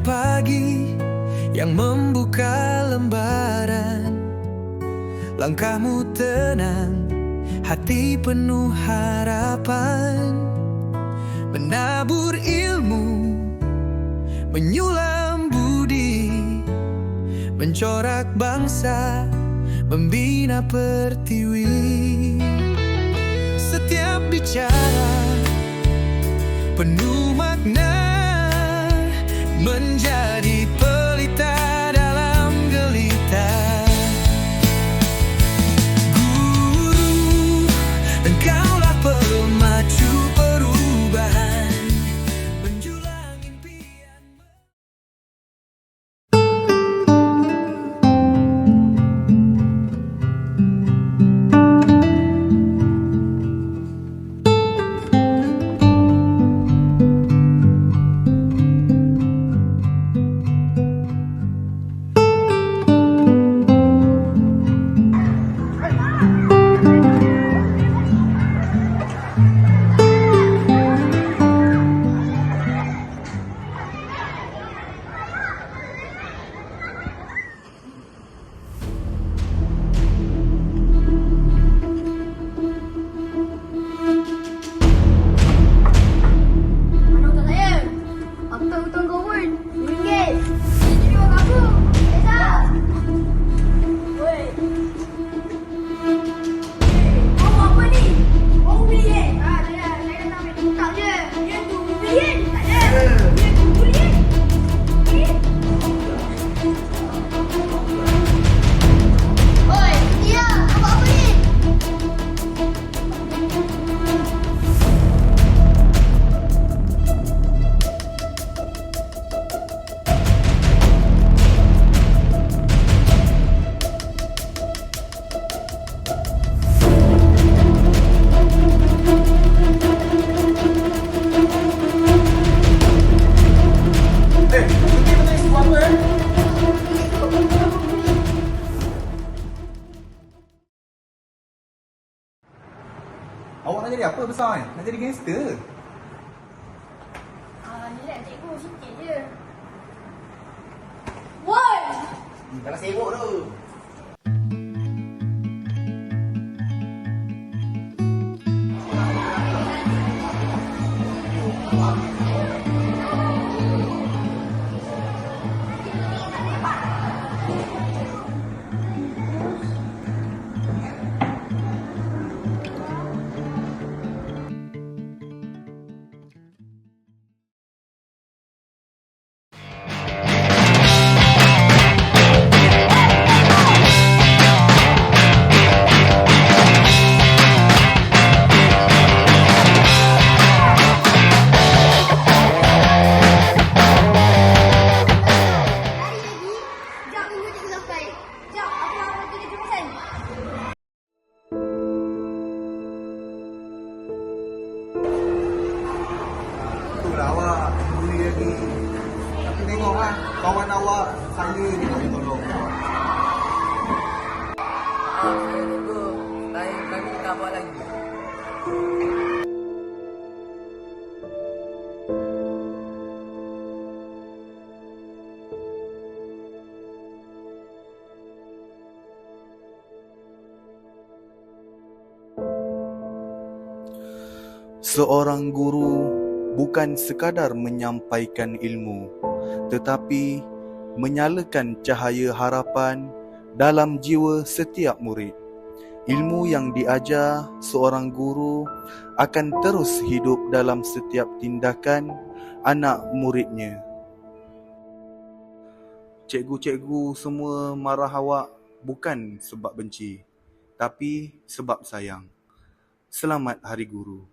lagi yang membuka lembaran. Langkahmu tenang, hati penuh harapan. Menabur ilmu, menyulam budi. Mencorak bangsa, membina pertiwi. Setiap bicara penuh Awak nak jadi apa besar ni? Nak jadi gangster? Ah, ni lah cikgu, sikit je. Woi! Hmm, Jangan sibuk tu. Tapi tengok lah, kawan awak saya ni nak tolong. Ah, saya cikgu. Lain kali tak buat lagi. Seorang guru bukan sekadar menyampaikan ilmu, tetapi menyalakan cahaya harapan dalam jiwa setiap murid. Ilmu yang diajar seorang guru akan terus hidup dalam setiap tindakan anak muridnya. Cikgu-cikgu semua marah awak bukan sebab benci, tapi sebab sayang. Selamat Hari Guru.